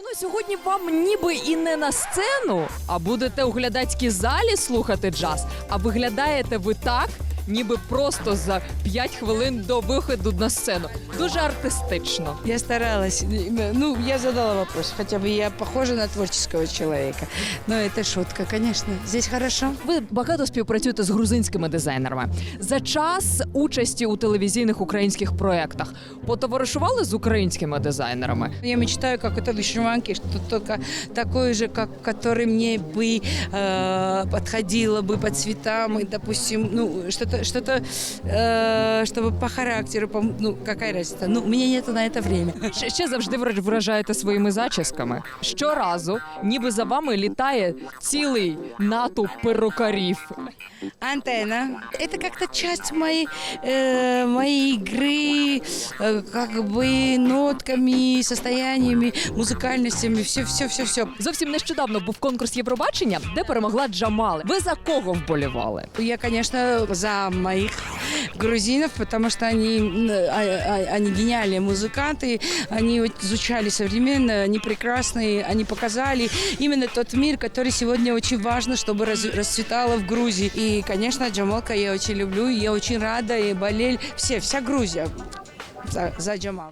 Ну сьогодні вам ніби і не на сцену, а будете у глядацькій залі слухати джаз. А виглядаєте ви так, ніби просто за 5 хвилин до виходу на сцену. Дуже артистично. Я старалась. Ну, я задала вопрос. Хотя бы я похожа на творческого человека. Но это шутка, конечно. Здесь хорошо. Ви багато співпрацюєте з грузинськими дизайнерами. За час участі у телевізійних українських проєктах потоваришували з українськими дизайнерами. Я мечтаю, как это вишиванки, что только такой же, как который мне бы э, подходило бы по цветам и, допустим, ну что-то, что-то, э, чтобы по характеру, по, ну какая разница. Ну, у меня нету на это время. Ще, ще завжди вра- вражаєте своїми зачісками. Щоразу, ніби за вами літає цілий натовп перукарів. Антенна. Это как-то часть моей, э, моей игры, э, как бы нотками, состояниями, музыкальностями, все, все, все, все. Зовсім нещодавно був конкурс Євробачення, де перемогла Джамали. Ви за кого вболівали? Я, конечно, за моих грузинов, потому что они, м, а- а- они гениальные музыканты, они вот звучали современно, они прекрасные, они показали именно тот мир, который сегодня очень важно, чтобы раз- расцветало в Грузии. И, конечно, Джамалка я очень люблю, я очень рада, и болель, все, вся Грузия за, за Джамалку.